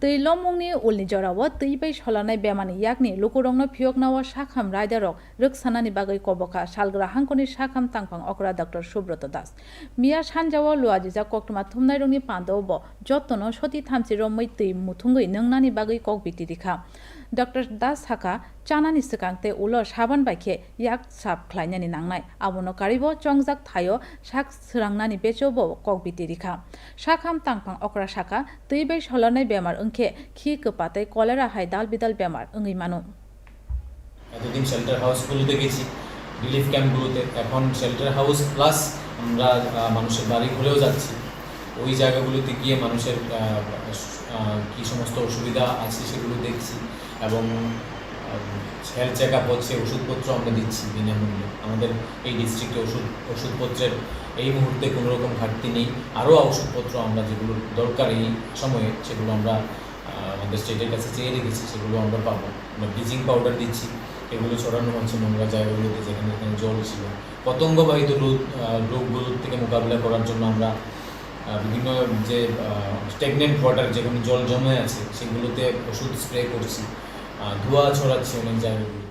tৈলমungni ulni jorao tui solanai bemani yakni lukurongno phiyoknao sakham raidarok rwksanani bagui koboka salgra hangkoni sakham tangpang okra dr subrata das miya sanjao luajijak koktoma thumnairokni pando bo jotono soti thamchi romoi tui muthungui nungnani bagui kokbiti rikha dr das saka chanani swkangte ulo saban baikhe yak sap khlainani nangnai abono karibo chongjak thayo sak srangnani bechobo kokbiti rikha sakham tangpang okra saka tui bai solanai bemar wngkhe খি কপাতে cholera high দাল বিদাল ব্যামার অঙ্গি মানু এতদিন shelter হাউসগুলোতে গেছি relief ক্যাম্পগুলোতে এখন shelter house plus আমরা মানুষের বাড়ি ঘুরেও যাচ্ছি ওই জায়গাগুলোতে গিয়ে মানুষের কী সমস্ত অসুবিধা আছে সেগুলো দেখছি এবং হেলথ চেক আপ হচ্ছে, ওষুধপত্র আমরা দিচ্ছি বিনামূল্যে। আমাদের এই ডিস্ট্রিক্টে ওষুধ, ওষুধপত্রের এই মুহূর্তে কোনো রকম ঘাটতি নেই। আরও ওষুধপত্র আমরা যেগুলো দরকার এই সময়ে, সেগুলো আমরা আমাদের স্টেটের কাছে চেয়ে রেখেছি, সেগুলো আমরা পাবো। আমরা ব্লিচিং পাউডার দিচ্ছি, এগুলো ছড়ানো হচ্ছে নোংরা জায়গাগুলোতে যেখানে যেখানে জল ছিল। পতঙ্গবাহিত রোগগুলোর থেকে মোকাবিলা করার জন্য আমরা বিভিন্ন যে স্টেগনেন্ট ওয়াটার যেখানে জল জমে আছে, সেগুলোতে ওষুধ স্প্রে করছি। 도와 전화 지원원장입니다.